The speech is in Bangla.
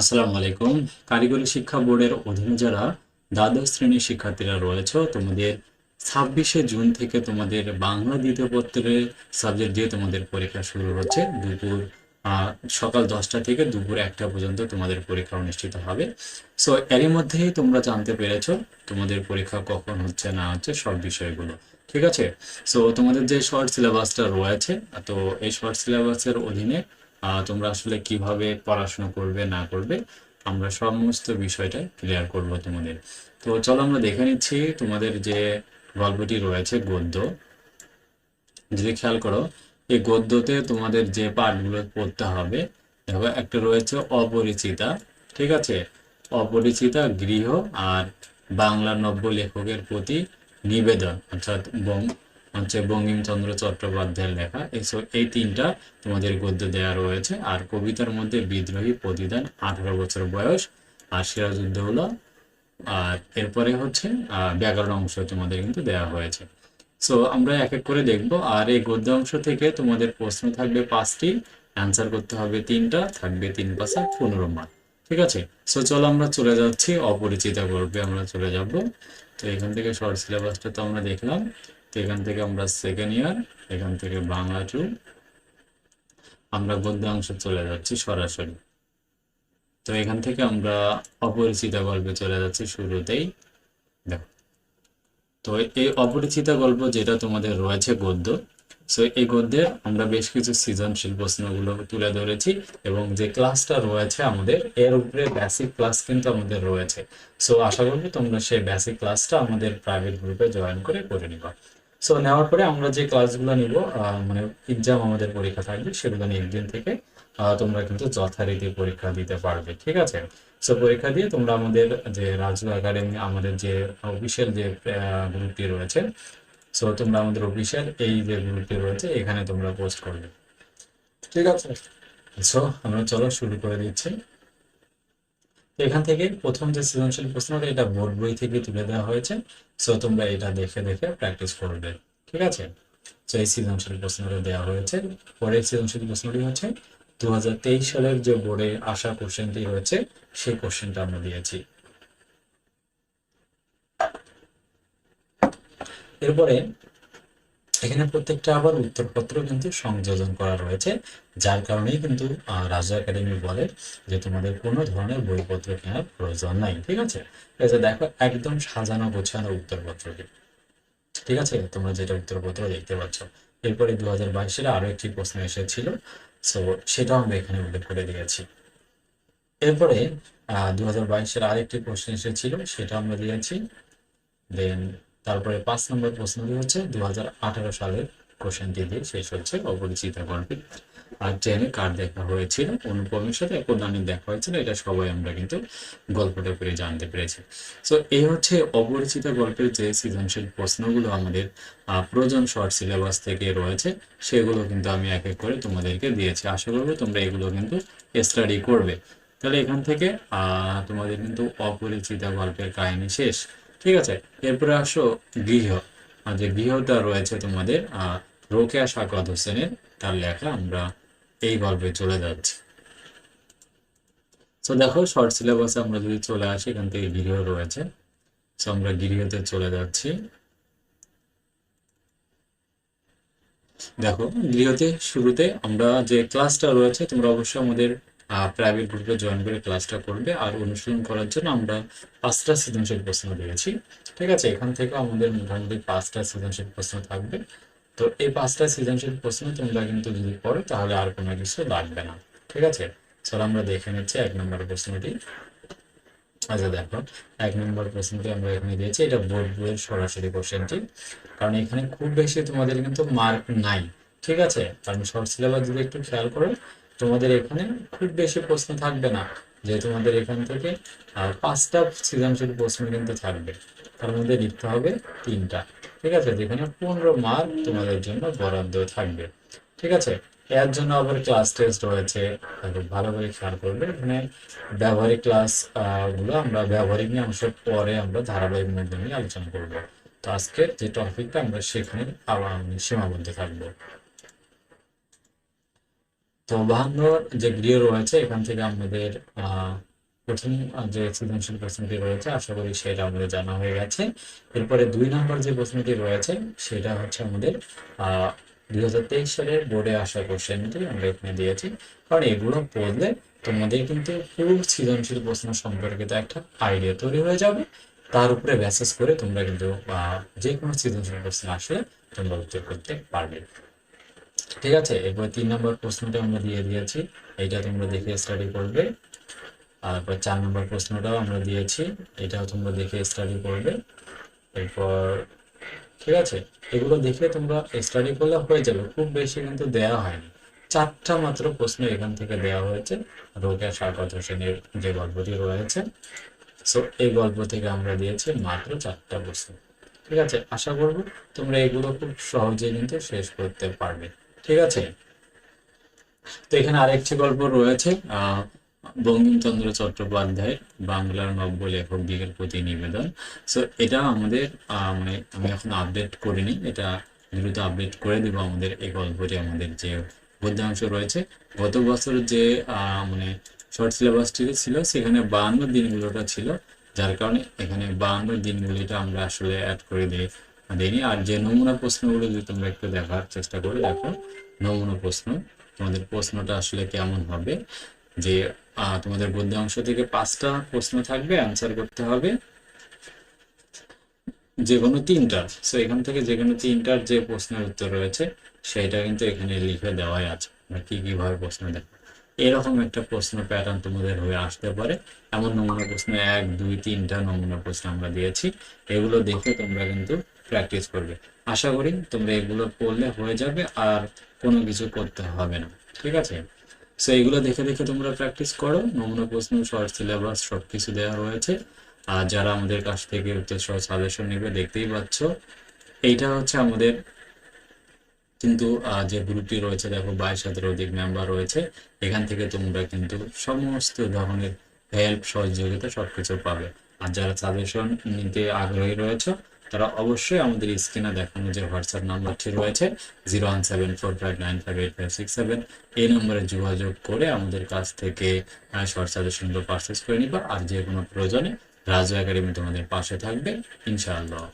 আসসালামু আলাইকুম। কারিগরি শিক্ষা বোর্ডের অধীনে যারা দ্বাদশ শ্রেণির শিক্ষার্থীরা রয়েছে, তোমাদের ছাব্বিশে জুন থেকে তোমাদের বাংলা দ্বিতীয় পত্রের সাবজেক্ট দিয়ে তোমাদের পরীক্ষা শুরু হচ্ছে। দুপুর সকাল দশটা থেকে দুপুর একটা পর্যন্ত তোমাদের পরীক্ষা অনুষ্ঠিত হবে। সো, এরই মধ্যেই তোমরা জানতে পেরেছ তোমাদের পরীক্ষা কখন হচ্ছে না হচ্ছে সব বিষয়গুলো, ঠিক আছে? সো, তোমাদের যে শর্ট সিলেবাসটা রয়েছে, তো এই শর্ট সিলেবাসের অধীনে তোমরা আসলে কীভাবে পড়াশোনা করবে, না করবে, আমরা সমস্ত বিষয়টা ক্লিয়ার করব তোমাদের। তো চলো আমরা দেখে নিচ্ছি তোমাদের যে গল্পটি রয়েছে গদ্য। যদি খেয়াল করো, এই গদ্যতে তোমাদের যে পাঠগুলো পড়তে হবে, দেখো একটা রয়েছে অপরিচিতা, ঠিক আছে? অপরিচিতা, গৃহ আর বাংলা নব্য লেখকের প্রতি নিবেদন, অর্থাৎ হচ্ছে বঙ্কিমচন্দ্র চট্টোপাধ্যায়ের লেখা। এই এই তিনটা তোমাদের গদ্য দেওয়া রয়েছে। আর কবিতার মধ্যে বিদ্রোহী প্রতিদান, আঠারো বছর বয়স, আর সিরাজউদ্দৌলা। আর এরপরে হচ্ছে ব্যাকরণ অংশ তোমাদের কিন্তু দেওয়া হয়েছে। সো, আমরা এক এক করে দেখব। আর এই গদ্য অংশ থেকে তোমাদের প্রশ্ন থাকবে পাঁচটি। অ্যান্সার করতে হবে তিনটা, থাকবে তিন পাশে পনেরো মার্ক। ঠিক আছে? সো, চলো আমরা চলে যাচ্ছি। অপরিচিত গল্পে আমরা চলে যাব। তো এখান থেকে শর্ট সিলেবাসটা তো আমরা দেখলাম। এখান থেকে আমরা সেকেন্ড ইয়ার এখান থেকে বাংলা টু আমরা গদ্য অংশ চলে যাচ্ছি সরাসরি। তো এখান থেকে আমরা অপরিচিত গল্পে চলে যাচ্ছি শুরুতেই। দেখো, তো এই অপরিচিত গল্প যেটা তোমাদের রয়েছে গদ্য সো এই গদ্যের আমরা বেশ কিছু সৃজনশীল প্রশ্নগুলো তুলে ধরেছি এবং যে ক্লাসটা রয়েছে আমাদের, এর উপরে বেসিক ক্লাস কিন্তু আমাদের রয়েছে। সো আশা করব তোমরা সেই বেসিক ক্লাসটা আমাদের প্রাইভেট গ্রুপে জয়েন করে করে নিবা। সো নেওয়ার পরে আমরা যে ক্লাসগুলো নিব মানে এক্সাম আমাদের পরীক্ষা থাকবে, সেগুলো নিয়ে একদিন থেকে তোমরা কিন্তু যথারীতি পরীক্ষা দিতে পারবে, ঠিক আছে? সো পরীক্ষা দিয়ে তোমরা আমাদের যে রাজু একাডেমি আমাদের যে অফিসিয়াল যে গ্রুপটি রয়েছে সো তোমরা আমাদের অফিসিয়াল এই যে গ্রুপটি রয়েছে, এখানে তোমরা পোস্ট করবে, ঠিক আছে? সো আমরা চলো শুরু করে দিচ্ছি। এখান থেকে প্রথম যে সৃজনশীল প্রশ্নটা, এটা বোর্ড বই থেকে তুলে দেওয়া হয়েছে। সো তোমরা এটা দেখে দেখে প্র্যাকটিস করবে, ঠিক আছে? তো এই সৃজনশীল প্রশ্নটা দেওয়া হয়েছে। পরের সৃজনশীল প্রশ্নটি হচ্ছে দু হাজার তেইশ সালের যে বোর্ডে আসা কোশ্চেনটি হয়েছে, সেই কোশ্চেনটা আমরা দিয়েছি। এরপরে এখানে প্রত্যেকটা আবার উত্তরপত্র কিন্তু সংযোজন করা রয়েছে, যার কারণেই কিন্তু রাজা একাডেমি বলে যে তোমাদের কোনো ধরনের বইপত্র কেনার প্রয়োজন নাই, ঠিক আছে? যে দেখো, একদম সাজানো গোছানো উত্তরপত্রটি ঠিক আছে? তোমরা যেটা উত্তরপত্র দেখতে পাচ্ছ। এরপরে দু হাজার বাইশ সালে আরও একটি প্রশ্ন এসেছিল, সো সেটাও আমরা এখানে উল্লেখ করে দিয়েছি। এরপরে দু হাজার বাইশের আরেকটি প্রশ্ন এসেছিল, সেটা আমরা দিয়েছি। দেন তারপরে পাঁচ নম্বর প্রশ্নটি হচ্ছে দু হাজার আঠারো সালের কোশ্চেনটি দিয়ে শেষ হচ্ছে অপরিচিত গল্পের আর ট্রেনে কার দেখা হয়েছিল? অনুপমের সাথে একদানি দেখা হয়েছিল, এটা সবাই আমরা কিন্তু গল্পটা করে জানতে পেরেছি। সো এই হচ্ছে অপরিচিত গল্পের যে সৃজনশীল প্রশ্নগুলো আমাদের প্রয়োজন শর্ট সিলেবাস থেকে রয়েছে, সেগুলো কিন্তু আমি এক এক করে তোমাদেরকে দিয়েছি। আশা করব তোমরা এগুলো কিন্তু স্টাডি করবে। তাহলে এখান থেকে তোমাদের কিন্তু অপরিচিত গল্পের কাহিনী শেষ। ঠিক আছে এরপরে আসো গৃহ। যে গৃহটা রয়েছে তোমাদের আহ, রোকেয়া সাকাত হোসেনের তার লেখা আমরা এই গল্পে চলে যাচ্ছি। তো দেখো শর্ট সিলেবাসে আমরা যদি চলে আসি এখান থেকে গৃহ রয়েছে। তো আমরা গৃহতে চলে যাচ্ছি। দেখো গৃহতে শুরুতে আমরা যে ক্লাসটা রয়েছে তোমরা অবশ্যই আমাদের প্রাইভেট গ্রুপে জয়েন করে ক্লাসটা করবে আর অনুশীলন করার জন্য আমরা পাঁচটা সৃজনশীল প্রশ্ন দিয়েছি। ঠিক আছে? এখান থেকে আমাদের মোটামুটি পাঁচটা সৃজনশীল প্রশ্ন থাকবে। তো এই পাঁচটা সৃজনশীল প্রশ্ন তোমরা কিন্তু যদি পড়ো, তাহলে আর কোনো কিছু লাগবে না। ঠিক আছে? চলো আমরা দেখে নিচ্ছি এক নম্বর প্রশ্নটি। আচ্ছা দেখো। এক নম্বর প্রশ্নটি আমরা এখানে দিয়েছি। এটা বোর্ড বইয়ের সরাসরি কোশ্চেনটি। কারণ এখানে খুব বেশি তোমাদের কিন্তু মার্ক নাই। ঠিক আছে? কারণ শর্ট সিলেবাস যদি একটু খেয়াল করো তোমাদের এখানে খুব বেশি প্রশ্ন থাকবে না, যে তোমাদের এখান থেকে পাঁচটা সৃজনশীল প্রশ্ন কিন্তু থাকবে। তার মধ্যে লিখতে হবে তিনটা, ঠিক আছে? যেখানে পনেরো মার্ক তোমাদের জন্য বরাদ্দ থাকবে, ঠিক আছে? এর জন্য আবার ক্লাস টেস্ট রয়েছে ভালো করে খেয়াল করবে। এখানে ব্যবহারিক ক্লাসগুলো আমরা ব্যবহারিক নিয়ে অংশ পরে আমরা ধারাবাহিক মাধ্যমে আলোচনা করব। তো আজকের যে টপিকটা আমরা সেখানে আবার সীমাবদ্ধ থাকব। তো বাহান্ন যে গৃহ রয়েছে, এখান থেকে আমাদের প্রথম যে সৃজনশীল প্রশ্নটি রয়েছে, আশা করি সেটা আমাদের জানা হয়ে গেছে। এরপরে দুই নম্বর যে প্রশ্নটি রয়েছে, সেটা হচ্ছে আমাদের দুই হাজার তেইশ সালের বোর্ডে আসা কোশ্চেনটি আমরা এখানে দিয়েছি। কারণ এগুলো পড়লে তোমাদের কিন্তু পুরো সৃজনশীল প্রশ্ন সম্পর্কিত একটা আইডিয়া তৈরি হয়ে যাবে। তার উপরে ব্যাসেস করে তোমরা কিন্তু যে কোনো সৃজনশীল প্রশ্ন আসলে তোমরা উত্তর করতে পারবে। ঠিক আছে? এরপর তিন নম্বর প্রশ্নটা আমরা দিয়ে দিয়েছি। এইটা তোমরা দেখে স্টাডি করবে। তারপর চার নম্বর প্রশ্নটাও আমরা দিয়েছি। এটাও তোমরা দেখে স্টাডি করবে। এরপর, ঠিক আছে? এগুলো দেখে তোমরা স্টাডি করলে হয়ে যাবে। খুব বেশি কিন্তু দেয়া হয়নি। চারটা মাত্র প্রশ্ন এখান থেকে দেওয়া হয়েছে। রোকেয়া স্বাগত হোসেনের যে গল্পটি রয়েছে। সো এই গল্প থেকে আমরা দিয়েছি মাত্র চারটা প্রশ্ন। ঠিক আছে? আশা করব তোমরা এগুলো খুব সহজে কিন্তু শেষ করতে পারবে। ঠিক আছে? তো এখানে আরেকটি গল্প রয়েছে আহ বঙ্কিমচন্দ্র চট্টোপাধ্যায়ের বাংলার নব্য লেখক দিগের প্রতি নিবেদন। সো এটা আমাদের মানে আমি এখন আপডেট করিনি, এটা দ্রুত আপডেট করে দিব আমাদের এই গল্পটি আমাদের যে গদ্যাংশ রয়েছে। গত বছর যে মানে শর্ট সিলেবাসটি ছিল, সেখানে বাহান্ন দিনগুলোটা ছিল, যার কারণে এখানে বাহান্ন দিনগুলিটা আমরা আসলে অ্যাড করে দিই। দিইনি আর যে নমুনা প্রশ্নগুলো যদি তোমরা একটু দেখার চেষ্টা করো দেখো, নমুনা প্রশ্ন, তোমাদের প্রশ্নটা আসলে কেমন হবে? যে তোমাদের অংশ থেকে পাঁচটা প্রশ্ন থাকবে অ্যান্সার করতে হবে। যে কোনো তিনটার সো এখান থেকে যে কোনো তিনটার যে প্রশ্নের উত্তর রয়েছে, সেটা কিন্তু এখানে লিখে দেওয়াই আছে। কি কীভাবে প্রশ্ন দেখো। এরকম একটা প্রশ্ন প্যাটার্ন তোমাদের হয়ে আসতে পারে। এমন নমুনা প্রশ্ন এক, দুই, তিনটা নমুনা প্রশ্ন আমরা দিয়েছি। এগুলো দেখে তোমরা কিন্তু প্র্যাকটিস করবে। আশা করি তোমরা এগুলো পড়লে হয়ে যাবে আর কোনো কিছু করতে হবে না। ঠিক আছে? সো এগুলো দেখে দেখে তোমরা প্র্যাকটিস করো। নমুনা, প্রশ্ন শর্ট সিলেবাস সব কিছু দেওয়া রয়েছে। আর যারা আমাদের কাছ থেকে উত্তর সাজেশন নেবে, দেখতেই পাচ্ছ। এইটা হচ্ছে আমাদের কিন্তু যে গ্রুপটি রয়েছে, দেখো বাইশ হাজার অধিক মেম্বার রয়েছে। এখান থেকে তোমরা কিন্তু সমস্ত ধরনের হেল্প সহযোগিতা সবকিছু পাবে। আর যারা সাজেশন নিতে আগ্রহী রয়েছে তারা অবশ্যই আমাদের স্ক্রিনে দেখানো যে হোয়াটসঅ্যাপ নাম্বারটি রয়েছে zero one seven four five nine five eight five six seven এই নম্বরে যোগাযোগ করে আমাদের কাছ থেকে শর্ট সাজেশনগুলো পারচেস করে নিবা। আর যে কোনো প্রয়োজনে রাজু একাডেমি তোমাদের পাশে থাকবে, ইনশাআল্লাহ।